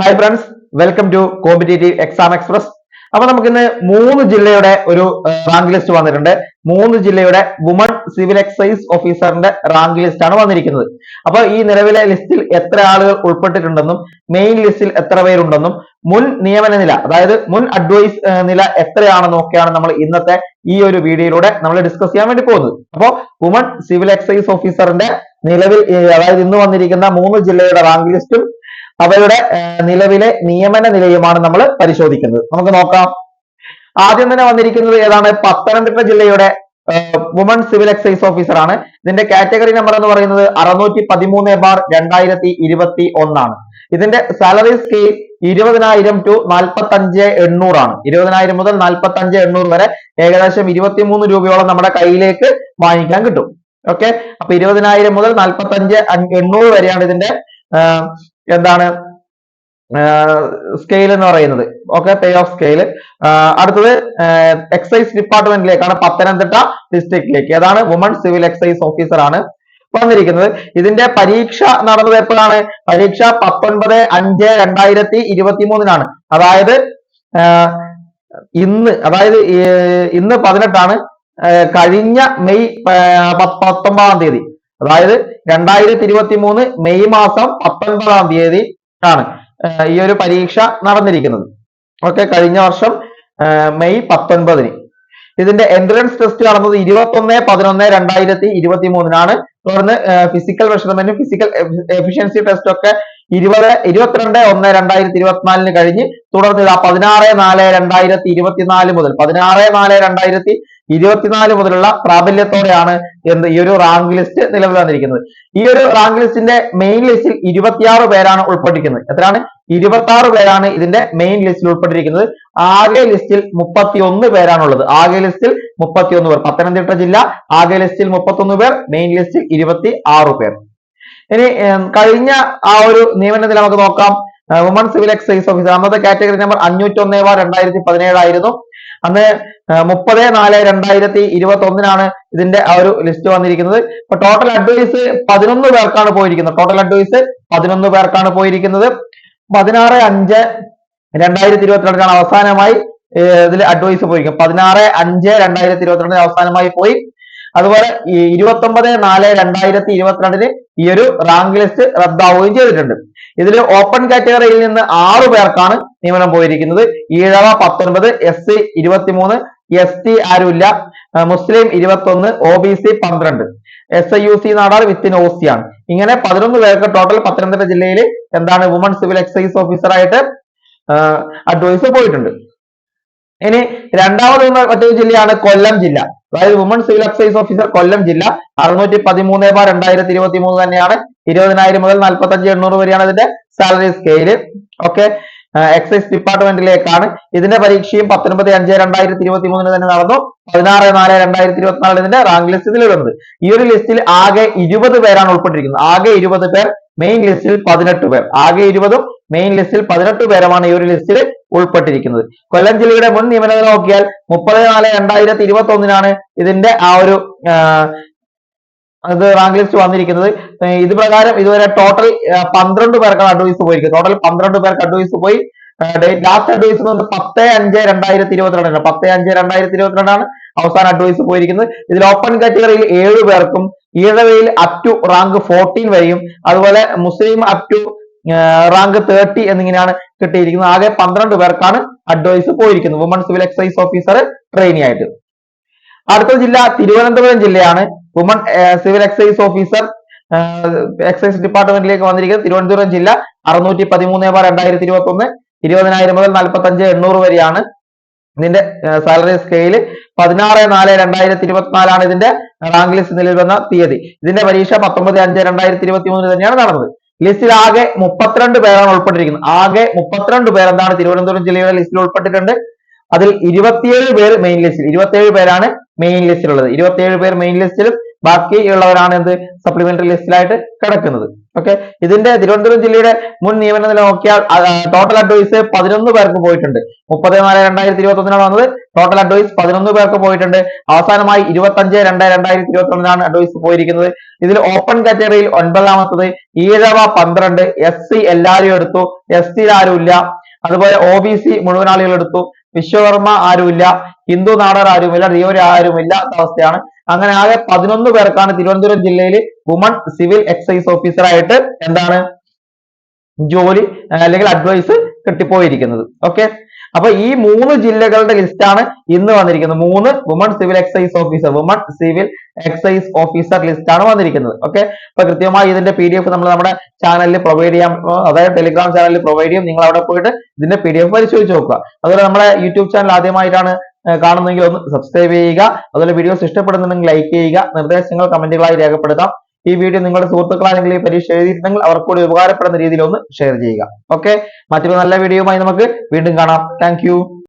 Hi friends welcome to competitive exam express അപ്പൊ നമുക്കിന്ന് മൂന്ന് ജില്ലയുടെ ഒരു റാങ്ക് ലിസ്റ്റ് വന്നിട്ടുണ്ട്. മൂന്ന് ജില്ലയുടെ വുമൺ സിവിൽ എക്സൈസ് ഓഫീസറിന്റെ റാങ്ക് ലിസ്റ്റ് ആണ് വന്നിരിക്കുന്നത്. അപ്പൊ ഈ നിലവിലെ ലിസ്റ്റിൽ എത്ര ആളുകൾ ഉൾപ്പെട്ടിട്ടുണ്ടെന്നും മെയിൻ ലിസ്റ്റിൽ എത്ര പേരുണ്ടെന്നും മുൻ നിയമന നില അതായത് മുൻ അഡ്വൈസ് നില എത്രയാണെന്നും ഒക്കെയാണ് നമ്മൾ ഇന്നത്തെ ഈ ഒരു വീഡിയോയിലൂടെ നമ്മൾ ഡിസ്കസ് ചെയ്യാൻ വേണ്ടി പോകുന്നത്. അപ്പോൾ വുമൺ സിവിൽ എക്സൈസ് ഓഫീസറിന്റെ നിലവിൽ അതായത് ഇന്ന് വന്നിരിക്കുന്ന മൂന്ന് ജില്ലയുടെ റാങ്ക് ലിസ്റ്റും അവരുടെ നിലവിലെ നിയമന നിലയുമാണ് നമ്മൾ പരിശോധിക്കുന്നത്. നമുക്ക് നോക്കാം. ആദ്യം തന്നെ വന്നിരിക്കുന്നത് ഏതാണ്? പത്തനംതിട്ട ജില്ലയുടെ വുമൺ സിവിൽ എക്സൈസ് ഓഫീസറാണ് ഇതിന്റെ കാറ്റഗറി നമ്പർ എന്ന് പറയുന്നത് അറുന്നൂറ്റി പതിമൂന്ന് ബാർ രണ്ടായിരത്തി ഇരുപത്തി ഒന്നാണ് ഇതിന്റെ സാലറി സ്കെയിൽ ഇരുപതിനായിരം ടു നാൽപ്പത്തി അഞ്ച് എണ്ണൂറാണ്. ഇരുപതിനായിരം മുതൽ നാൽപ്പത്തി അഞ്ച് എണ്ണൂറ് വരെ ഏകദേശം ഇരുപത്തിമൂന്ന് രൂപയോളം നമ്മുടെ കയ്യിലേക്ക് വാങ്ങിക്കാൻ കിട്ടും. ഓക്കെ അപ്പൊ ഇരുപതിനായിരം മുതൽ നാൽപ്പത്തി അഞ്ച് എണ്ണൂറ് വരെയാണ് ഇതിന്റെ എന്താണ്? സ്കെയിൽ എന്ന് പറയുന്നത്. ഓക്കെ പേ ഓഫ് സ്കെയിൽ അടുത്തത് എക്സൈസ് ഡിപ്പാർട്ട്മെന്റിലേക്കാണ് പത്തനംതിട്ട ഡിസ്ട്രിക്റ്റിലേക്ക് ഏതാണ്? വുമൺ സിവിൽ എക്സൈസ് ഓഫീസർ ആണ് വന്നിരിക്കുന്നത്. ഇതിന്റെ പരീക്ഷ നടന്നത് എപ്പോഴാണ്? പരീക്ഷ പത്തൊൻപത് അഞ്ച് രണ്ടായിരത്തി ഇരുപത്തി മൂന്നിനാണ് അതായത് ഇന്ന് അതായത് ഇന്ന് പതിനെട്ടാണ് കഴിഞ്ഞ മെയ് പത്തൊമ്പതാം തീയതി. അതായത് രണ്ടായിരത്തി ഇരുപത്തി മൂന്ന് മെയ് മാസം പത്തൊൻപതാം തീയതി ആണ് ഈ ഒരു പരീക്ഷ നടന്നിരിക്കുന്നത്. ഓക്കെ കഴിഞ്ഞ വർഷം മെയ് പത്തൊൻപതിന്. ഇതിന്റെ എൻട്രൻസ് ടെസ്റ്റ് നടന്നത് ഇരുപത്തി ഒന്ന് പതിനൊന്ന് രണ്ടായിരത്തി ഇരുപത്തി മൂന്നിനാണ് തുടർന്ന് ഫിസിക്കൽ മെഷർമെന്റും ഫിസിക്കൽ എഫിഷ്യൻസി ടെസ്റ്റ് ഒക്കെ ഇരുപത് ഇരുപത്തിരണ്ട് ഒന്ന് രണ്ടായിരത്തി ഇരുപത്തിനാലിന് കഴിഞ്ഞ് തുടർന്ന് ഇതാ പതിനാറ് നാല് രണ്ടായിരത്തി ഇരുപത്തിനാല് മുതൽ പതിനാറ് നാല് രണ്ടായിരത്തി ഇരുപത്തിനാല് മുതലുള്ള പ്രാബല്യത്തോടെയാണ് എന്ത് ഈ ഒരു റാങ്ക് ലിസ്റ്റ് നിലവിൽ വന്നിരിക്കുന്നത്. ഈ ഒരു റാങ്ക് ലിസ്റ്റിന്റെ മെയിൻ ലിസ്റ്റിൽ ഇരുപത്തിയാറ് പേരാണ് ഉൾപ്പെട്ടിരിക്കുന്നത്. എത്രയാണ്? ഇരുപത്തി ആറ് പേരാണ് ഇതിന്റെ മെയിൻ ലിസ്റ്റിൽ ഉൾപ്പെട്ടിരിക്കുന്നത്. ആകെ ലിസ്റ്റിൽ മുപ്പത്തിയൊന്ന് പേരാണുള്ളത്. ആകെ ലിസ്റ്റിൽ മുപ്പത്തിയൊന്ന് പേർ. പത്തനംതിട്ട ജില്ല ആകെ ലിസ്റ്റിൽ മുപ്പത്തൊന്ന് പേർ മെയിൻ ലിസ്റ്റിൽ ഇരുപത്തി ആറ് പേർ. ഇനി കഴിഞ്ഞ ആ ഒരു നിയമനത്തിൽ നമുക്ക് നോക്കാം. വുമൺ സിവിൽ എക്സൈസ് ഓഫീസർ അന്നത്തെ കാറ്റഗറി നമ്പർ അഞ്ഞൂറ്റി ഒന്ന് ബാർ രണ്ടായിരത്തി പതിനേഴായിരുന്നു. അന്ന് മുപ്പത് നാല് രണ്ടായിരത്തി ഇരുപത്തി ഒന്നിനാണ് ഇതിന്റെ ആ ഒരു ലിസ്റ്റ് വന്നിരിക്കുന്നത്. ഇപ്പൊ ടോട്ടൽ അഡ്വൈസ് പതിനൊന്ന് പേർക്കാണ് പോയിരിക്കുന്നത്. ടോട്ടൽ അഡ്വൈസ് പതിനൊന്ന് പേർക്കാണ് പോയിരിക്കുന്നത്. പതിനാറ് അഞ്ച് രണ്ടായിരത്തി ഇരുപത്തിരണ്ടിനാണ് അവസാനമായി ഇതിൽ അഡ്വൈസ് പോയിരിക്കുന്നത്. പതിനാറ് അഞ്ച് രണ്ടായിരത്തി ഇരുപത്തിരണ്ടിന് അവസാനമായി പോയി. അതുപോലെ ഈ ഇരുപത്തി ഒമ്പത് നാല് രണ്ടായിരത്തി ഇരുപത്തിരണ്ടിന് ഈ ഒരു റാങ്ക് ലിസ്റ്റ് റദ്ദാവുകയും ചെയ്തിട്ടുണ്ട്. ഇതിൽ ഓപ്പൺ കാറ്റഗറിയിൽ നിന്ന് ആറു പേർക്കാണ് നിയമനം പോയിരിക്കുന്നത്. ഈഴവ പത്തൊൻപത് എസ് സി ഇരുപത്തിമൂന്ന് എസ് ടി ആരുമില്ല. മുസ്ലിം ഇരുപത്തൊന്ന് ഒ ബി സി പന്ത്രണ്ട്. S I U C Nadar within O C ആണ്. ഇങ്ങനെ പതിനൊന്ന് പേർക്ക് ടോട്ടൽ പത്തനംതിട്ട ജില്ലയിൽ എന്താണ് വുമൺ സിവിൽ എക്സൈസ് ഓഫീസറായിട്ട് അഡ്വൈസ് പോയിട്ടുണ്ട്. ഇനി രണ്ടാമത് മറ്റൊരു ജില്ലയാണ് കൊല്ലം ജില്ല. അതായത് woman civil excise officer Kollam ജില്ല അറുന്നൂറ്റി പതിമൂന്ന് ബാർ രണ്ടായിരത്തി ഇരുപത്തി മൂന്ന് തന്നെയാണ്. ഇരുപതിനായിരം മുതൽ നാൽപ്പത്തി അഞ്ച് എണ്ണൂറ് വരെയാണ് ഇതിന്റെ സാലറി സ്കെയിൽ ഓക്കെ എക്സൈസ് ഡിപ്പാർട്ട്മെന്റിലേക്കാണ് ഇതിന്റെ പരീക്ഷയും പത്തൊൻപത് അഞ്ച് രണ്ടായിരത്തി ഇരുപത്തി മൂന്നിന് തന്നെ നടന്നു. പതിനാറ് നാല് രണ്ടായിരത്തി ഇരുപത്തിനാലിന് ഇതിന്റെ റാങ്ക് ലിസ്റ്റ് വരുന്നത് ഈ ഒരു ലിസ്റ്റിൽ ആകെ ഇരുപത് പേരാണ് ഉൾപ്പെട്ടിരിക്കുന്നത്. ആകെ ഇരുപത് പേർ മെയിൻ ലിസ്റ്റിൽ പതിനെട്ട് പേർ. ആകെ ഇരുപതും മെയിൻ ലിസ്റ്റിൽ പതിനെട്ട് പേരുമാണ് ഈ ഒരു ലിസ്റ്റിൽ ഉൾപ്പെട്ടിരിക്കുന്നത്. കൊല്ലം ജില്ലയുടെ മുൻ നിയമനം നോക്കിയാൽ മുപ്പത് നാല് രണ്ടായിരത്തി ഇരുപത്തി ഒന്നിനാണ് ഇതിന്റെ ആ ഒരു ഇത് റാങ്ക് ലിസ്റ്റ് വന്നിരിക്കുന്നത്. ഇത് പ്രകാരം ഇതുവരെ ടോട്ടൽ പന്ത്രണ്ട് പേർക്ക് അഡ്വൈസ് പോയിരിക്കുന്നത് ടോട്ടൽ പന്ത്രണ്ട് പേർക്ക് അഡ്വൈസ് പോയി. ലാസ്റ്റ് അഡ്വൈസ് എന്ന് പത്ത് അഞ്ച് രണ്ടായിരത്തി ഇരുപത്തിരണ്ടാണ്. പത്ത് അഞ്ച് രണ്ടായിരത്തി ഇരുപത്തിരണ്ടാണ് അവസാന അഡ്വൈസ് പോയിരിക്കുന്നത്. ഇതിൽ ഓപ്പൺ കാറ്റഗറിയിൽ ഏഴ് പേർക്കും ഈഴവയിൽ അപ് ടു റാങ്ക് ഫോർട്ടീൻ വരെയും അതുപോലെ മുസ്ലിം അപ് ടു റാങ്ക് തേർട്ടി എന്നിങ്ങനെയാണ് കിട്ടിയിരിക്കുന്നത്. ആകെ പന്ത്രണ്ട് പേർക്കാണ് അഡ്വൈസ് പോയിരിക്കുന്നത്. Woman civil excise officer trainee ആയിട്ട്. അടുത്ത ജില്ല തിരുവനന്തപുരം ജില്ലയാണ്. Woman civil excise officer excise ഡിപ്പാർട്ട്മെന്റിലേക്ക് വന്നിരിക്കുന്നത് തിരുവനന്തപുരം ജില്ല അറുന്നൂറ്റി പതിമൂന്ന് ബാർ രണ്ടായിരത്തി ഇരുപത്തി ഒന്ന് ഇരുപതിനായിരം മുതൽ നാൽപ്പത്തി അഞ്ച് എണ്ണൂറ് വരെയാണ് ഇതിന്റെ സാലറി സ്കെയിൽ പതിനാറ് നാല് രണ്ടായിരത്തി ഇരുപത്തിനാലാണ് ഇതിന്റെ റാങ്ക് ലിസ്റ്റ് നിലവിൽ വന്ന തീയതി. ഇതിന്റെ പരീക്ഷ പത്തൊമ്പത് അഞ്ച് രണ്ടായിരത്തി ഇരുപത്തി മൂന്നിന് തന്നെയാണ് നടന്നത്. ലിസ്റ്റിൽ ആകെ മുപ്പത്തിരണ്ട് പേരാണ് ഉൾപ്പെട്ടിരിക്കുന്നത്. ആകെ മുപ്പത്തിരണ്ട് പേരെന്താണ്? തിരുവനന്തപുരം ജില്ലയുടെ ലിസ്റ്റിൽ ഉൾപ്പെട്ടിട്ടുണ്ട്. അതിൽ ഇരുപത്തിയേഴ് പേര് മെയിൻ ലിസ്റ്റിൽ ഇരുപത്തിയേഴ് പേരാണ് മെയിൻ ലിസ്റ്റിലുള്ളത് ഇരുപത്തിയേഴ് പേർ മെയിൻ ലിസ്റ്റിലും ബാക്കിയുള്ളവരാണ് എന്ത് സപ്ലിമെന്ററി ലിസ്റ്റിലായിട്ട് കിടക്കുന്നത്. ഓക്കെ ഇതിന്റെ തിരുവനന്തപുരം ജില്ലയുടെ മുൻ നിയമന നില നോക്കിയാൽ ടോട്ടൽ അഡ്വൈസ് പതിനൊന്ന് പേർക്ക് പോയിട്ടുണ്ട്. മുപ്പത് നാല് രണ്ടായിരത്തി ഇരുപത്തി ഒന്നിനാണ് വന്നത് ടോട്ടൽ അഡ്വൈസ് പതിനൊന്ന് പേർക്ക് പോയിട്ടുണ്ട്. അവസാനമായി ഇരുപത്തഞ്ച് രണ്ട് രണ്ടായിരത്തി ഇരുപത്തി ഒന്നിനാണ് അഡ്വൈസ് പോയിരിക്കുന്നത്. ഇതിൽ ഓപ്പൺ കാറ്റഗറിയിൽ ഒൻപതാമത്തത് ഈഴവ പന്ത്രണ്ട് എസ് സി എല്ലാവരും എടുത്തു. എസ് സിയിൽ ആരുമില്ല. അതുപോലെ ഒ ബി സി മുഴുവൻ ആളുകൾ എടുത്തു. വിശ്വകർമ്മ ആരുമില്ല. ഹിന്ദു നാടർ ആരുമില്ല റിയോര ആരുമില്ല അവസ്ഥയാണ്. അങ്ങനെ ആകെ പതിനൊന്ന് പേർക്കാണ് തിരുവനന്തപുരം ജില്ലയിൽ വുമൺ സിവിൽ എക്സൈസ് ഓഫീസറായിട്ട് എന്താണ് ജോലി അല്ലെങ്കിൽ അഡ്വൈസ് കിട്ടിപ്പോയിരിക്കുന്നത്. ഓക്കെ അപ്പൊ ഈ മൂന്ന് ജില്ലകളുടെ ലിസ്റ്റാണ് ഇന്ന് വന്നിരിക്കുന്നത്. മൂന്ന് woman civil excise officer woman civil excise officer ലിസ്റ്റാണ് വന്നിരിക്കുന്നത്. ഓക്കെ അപ്പൊ കൃത്യമായി ഇതിന്റെ പി നമ്മൾ നമ്മുടെ ചാനലിൽ പ്രൊവൈഡ് ചെയ്യാം. അതായത് ടെലിഗ്രാം ചാനലിൽ പ്രൊവൈഡ് ചെയ്യും. നിങ്ങൾ അവിടെ പോയിട്ട് ഇതിന്റെ പി ഡി എഫ് പരിശോധിച്ച് നോക്കുക. അതുപോലെ നമ്മുടെ യൂട്യൂബ് ചാനൽ ആദ്യമായിട്ടാണ് ആ, കാണുന്നതെങ്കിൽ ഒന്ന് സബ്സ്ക്രൈബ് ചെയ്യുക. അതുപോലെ വീഡിയോസ് ഇഷ്ടപ്പെടുന്നുണ്ടെങ്കിൽ ലൈക്ക് ചെയ്യുക. നിർദ്ദേശങ്ങൾ കമന്റുകളായി രേഖപ്പെടുത്താം. ഈ വീഡിയോ നിങ്ങളുടെ സുഹൃത്തുക്കളാണെങ്കിൽ ഈ പരീക്ഷ എഴുതിയിട്ടുണ്ടെങ്കിൽ അവർക്ക് കൂടി ഉപകാരപ്പെടുന്ന രീതിയിൽ ഒന്ന് ഷെയർ ചെയ്യുക. ഓക്കെ മറ്റൊരു നല്ല വീഡിയോയുമായി നമുക്ക് വീണ്ടും കാണാം. താങ്ക്